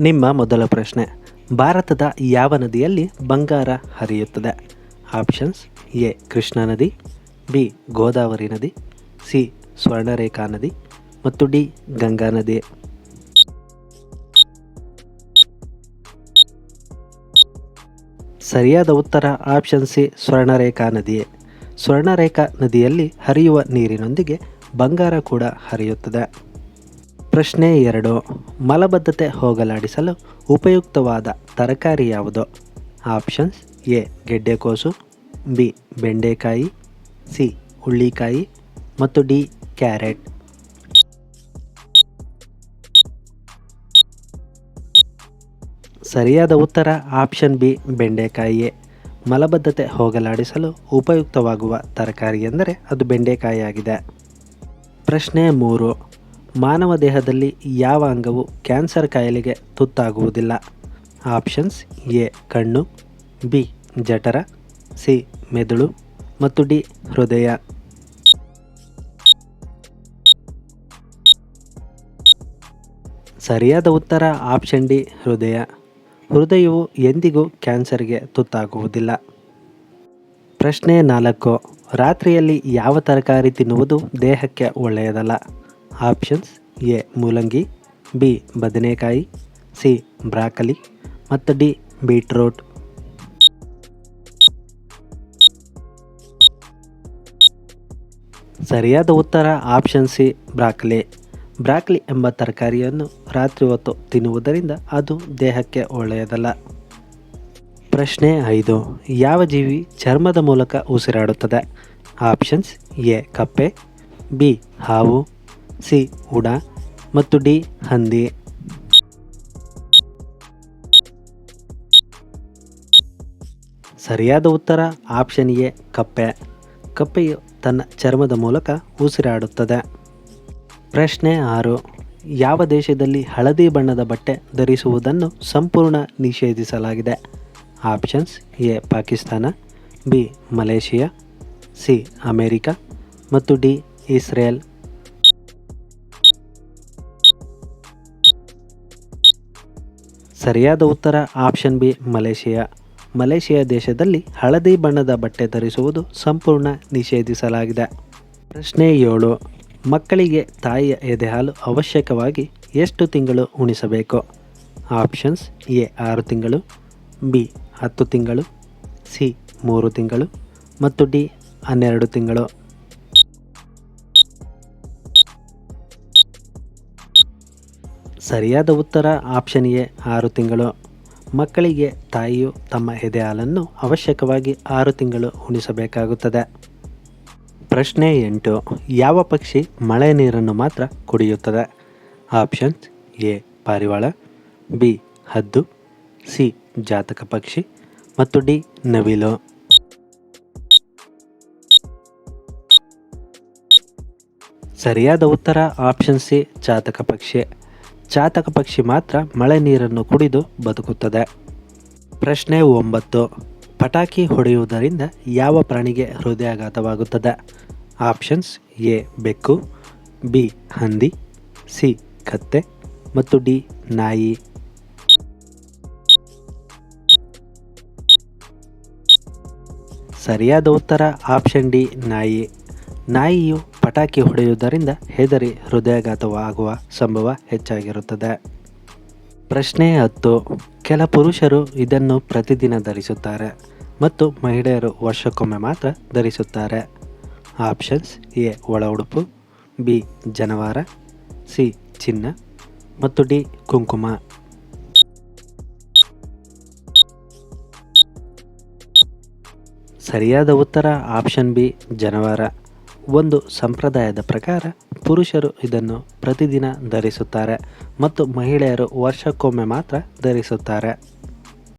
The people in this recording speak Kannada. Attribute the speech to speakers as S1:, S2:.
S1: ನಿಮ್ಮ ಮೊದಲ ಪ್ರಶ್ನೆ. ಭಾರತದ ಯಾವ ನದಿಯಲ್ಲಿ ಬಂಗಾರ ಹರಿಯುತ್ತದೆ? ಆಪ್ಷನ್ಸ್, ಎ, ಕೃಷ್ಣಾ ನದಿ, ಬಿ, ಗೋದಾವರಿ ನದಿ, ಸಿ, ಸ್ವರ್ಣರೇಖಾ ನದಿ ಮತ್ತು ಡಿ, ಗಂಗಾ ನದಿ. ಸರಿಯಾದ ಉತ್ತರ, ಆಪ್ಷನ್ ಸಿ, ಸ್ವರ್ಣರೇಖಾ ನದಿಯೇ. ಸ್ವರ್ಣರೇಖಾ ನದಿಯಲ್ಲಿ ಹರಿಯುವ ನೀರಿನೊಂದಿಗೆ ಬಂಗಾರ ಕೂಡ ಹರಿಯುತ್ತದೆ. ಪ್ರಶ್ನೆ ಎರಡು. ಮಲಬದ್ಧತೆ ಹೋಗಲಾಡಿಸಲು ಉಪಯುಕ್ತವಾದ ತರಕಾರಿ ಯಾವುದು? ಆಪ್ಷನ್ಸ್ ಎ, ಗೆಡ್ಡೆಕೋಸು, ಬಿ, ಬೆಂಡೆಕಾಯಿ, ಸಿ, ಹುಳ್ಳಿಕಾಯಿ ಮತ್ತು ಡಿ, ಕ್ಯಾರೆಟ್. ಸರಿಯಾದ ಉತ್ತರ ಆಪ್ಷನ್ ಬಿ, ಬೆಂಡೆಕಾಯಿಯೇ. ಮಲಬದ್ಧತೆ ಹೋಗಲಾಡಿಸಲು ಉಪಯುಕ್ತವಾಗುವ ತರಕಾರಿ ಎಂದರೆ ಅದು ಬೆಂಡೆಕಾಯಿಯಾಗಿದೆ. ಪ್ರಶ್ನೆ ಮೂರು. ಮಾನವ ದೇಹದಲ್ಲಿ ಯಾವ ಅಂಗವು ಕ್ಯಾನ್ಸರ್ ಕಾಯಿಲೆಗೆ ತುತ್ತಾಗುವುದಿಲ್ಲ? ಆಪ್ಷನ್ಸ್ ಎ, ಕಣ್ಣು, ಬಿ, ಜಠರ, ಸಿ, ಮೆದುಳು ಮತ್ತು ಡಿ, ಹೃದಯ. ಸರಿಯಾದ ಉತ್ತರ ಆಪ್ಷನ್ ಡಿ, ಹೃದಯ. ಹೃದಯವು ಎಂದಿಗೂ ಕ್ಯಾನ್ಸರ್ಗೆ ತುತ್ತಾಗುವುದಿಲ್ಲ. ಪ್ರಶ್ನೆ ನಾಲ್ಕು. ರಾತ್ರಿಯಲ್ಲಿ ಯಾವ ತರಕಾರಿ ತಿನ್ನುವುದು ದೇಹಕ್ಕೆ ಒಳ್ಳೆಯದಲ್ಲ? ಆಪ್ಷನ್ಸ್ ಎ ಮೂಲಂಗಿ, ಬಿ ಬದನೆಕಾಯಿ, ಸಿ ಬ್ರಾಕಲಿ ಮತ್ತು ಡಿ ಬೀಟ್ರೋಟ್. ಸರಿಯಾದ ಉತ್ತರ ಆಪ್ಷನ್ ಸಿ ಬ್ರಾಕ್ಲಿ. ಬ್ರಾಕ್ಲಿ ಎಂಬ ತರಕಾರಿಯನ್ನು ರಾತ್ರಿ ಹೊತ್ತು ತಿನ್ನುವುದರಿಂದ ಅದು ದೇಹಕ್ಕೆ ಒಳ್ಳೆಯದಲ್ಲ. ಪ್ರಶ್ನೆ ಐದು, ಯಾವ ಜೀವಿ ಚರ್ಮದ ಮೂಲಕ ಉಸಿರಾಡುತ್ತದೆ? ಆಪ್ಷನ್ಸ್ ಎ ಕಪ್ಪೆ, ಬಿ ಹಾವು ಸಿ ಉಡ ಮತ್ತು ಡಿ ಹಂದಿ. ಸರಿಯಾದ ಉತ್ತರ ಆಪ್ಷನ್ ಎ, ಕಪ್ಪೆ. ಕಪ್ಪೆಯು ತನ್ನ ಚರ್ಮದ ಮೂಲಕ ಉಸಿರಾಡುತ್ತದೆ. ಪ್ರಶ್ನೆ ಆರು, ಯಾವ ದೇಶದಲ್ಲಿ ಹಳದಿ ಬಣ್ಣದ ಬಟ್ಟೆ ಧರಿಸುವುದನ್ನು ಸಂಪೂರ್ಣ ನಿಷೇಧಿಸಲಾಗಿದೆ? Options A, Pakistan, B, Malaysia, C, America ಮತ್ತು ಡಿ, ಇಸ್ರೇಲ್. ಸರಿಯಾದ ಉತ್ತರ ಆಪ್ಷನ್ ಬಿ, ಮಲೇಷಿಯಾ. ಮಲೇಷಿಯಾ ದೇಶದಲ್ಲಿ ಹಳದಿ ಬಣ್ಣದ ಬಟ್ಟೆ ಧರಿಸುವುದು ಸಂಪೂರ್ಣ ನಿಷೇಧಿಸಲಾಗಿದೆ. ಪ್ರಶ್ನೆ ಏಳು, ಮಕ್ಕಳಿಗೆ ತಾಯಿಯ ಎದೆಹಾಲು ಅವಶ್ಯಕವಾಗಿ ಎಷ್ಟು ತಿಂಗಳು ಉಣಿಸಬೇಕು? ಆಪ್ಷನ್ಸ್ ಎ, ಆರು ತಿಂಗಳು, ಬಿ, ಹತ್ತು ತಿಂಗಳು, ಸಿ, ಮೂರು ತಿಂಗಳು ಮತ್ತು ಡಿ, ಹನ್ನೆರಡು ತಿಂಗಳು. ಸರಿಯಾದ ಉತ್ತರ ಆಪ್ಷನ್ ಎ ಆರು ತಿಂಗಳು. ಮಕ್ಕಳಿಗೆ ತಾಯಿಯು ತಮ್ಮ ಎದೆ ಹಾಲನ್ನು ಅವಶ್ಯಕವಾಗಿ ಆರು ತಿಂಗಳು ಉಣಿಸಬೇಕಾಗುತ್ತದೆ. ಪ್ರಶ್ನೆ ಎಂಟು, ಯಾವ ಪಕ್ಷಿ ಮಳೆ ನೀರನ್ನು ಮಾತ್ರ ಕುಡಿಯುತ್ತದೆ? ಆಪ್ಷನ್ಸ್ ಎ, ಪಾರಿವಾಳ, ಬಿ, ಹದ್ದು, ಸಿ, ಜಾತಕ ಪಕ್ಷಿ, ಮತ್ತು ಡಿ, ನವಿಲು. ಸರಿಯಾದ ಉತ್ತರ ಆಪ್ಷನ್ ಸಿ, ಜಾತಕ ಪಕ್ಷಿ. ಚಾತಕ ಪಕ್ಷಿ ಮಾತ್ರ ಮಳೆ ನೀರನ್ನು ಕುಡಿದು ಬದುಕುತ್ತದೆ. ಪ್ರಶ್ನೆ ಒಂಬತ್ತು. ಪಟಾಕಿ ಹೊಡೆಯುವುದರಿಂದ ಯಾವ ಪ್ರಾಣಿಗೆ ಹೃದಯಾಘಾತವಾಗುತ್ತದೆ? ಆಪ್ಷನ್ಸ್ ಎ, ಬೆಕ್ಕು, ಬಿ, ಹಂದಿ, ಸಿ, ಕತ್ತೆ ಮತ್ತು ಡಿ, ನಾಯಿ. ಸರಿಯಾದ ಉತ್ತರ ಆಪ್ಷನ್ ಡಿ, ನಾಯಿ. ನಾಯಿಯು ಪಟಾಕಿ ಹೊಡೆಯುವುದರಿಂದ ಹೆದರಿ ಹೃದಯಾಘಾತವಾಗುವ ಸಂಭವ ಹೆಚ್ಚಾಗಿರುತ್ತದೆ. ಪ್ರಶ್ನೆ ಹತ್ತು. ಕೆಲ ಪುರುಷರು ಇದನ್ನು ಪ್ರತಿದಿನ ಧರಿಸುತ್ತಾರೆ ಮತ್ತು ಮಹಿಳೆಯರು ವರ್ಷಕ್ಕೊಮ್ಮೆ ಮಾತ್ರ ಧರಿಸುತ್ತಾರೆ. Options A. ಒಳ ಉಡುಪು, ಬಿ. ಜನವಾರ, ಸಿ. ಚಿನ್ನ ಮತ್ತು ಡಿ. ಕುಂಕುಮ. ಸರಿಯಾದ ಉತ್ತರ ಆಪ್ಷನ್ ಬಿ. ಜನವಾರ. ಒಂದು ಸಂಪ್ರದಾಯದ ಪ್ರಕಾರ ಪುರುಷರು ಇದನ್ನು ಪ್ರತಿದಿನ ಧರಿಸುತ್ತಾರೆ ಮತ್ತು ಮಹಿಳೆಯರು ವರ್ಷಕ್ಕೊಮ್ಮೆ ಮಾತ್ರ ಧರಿಸುತ್ತಾರೆ.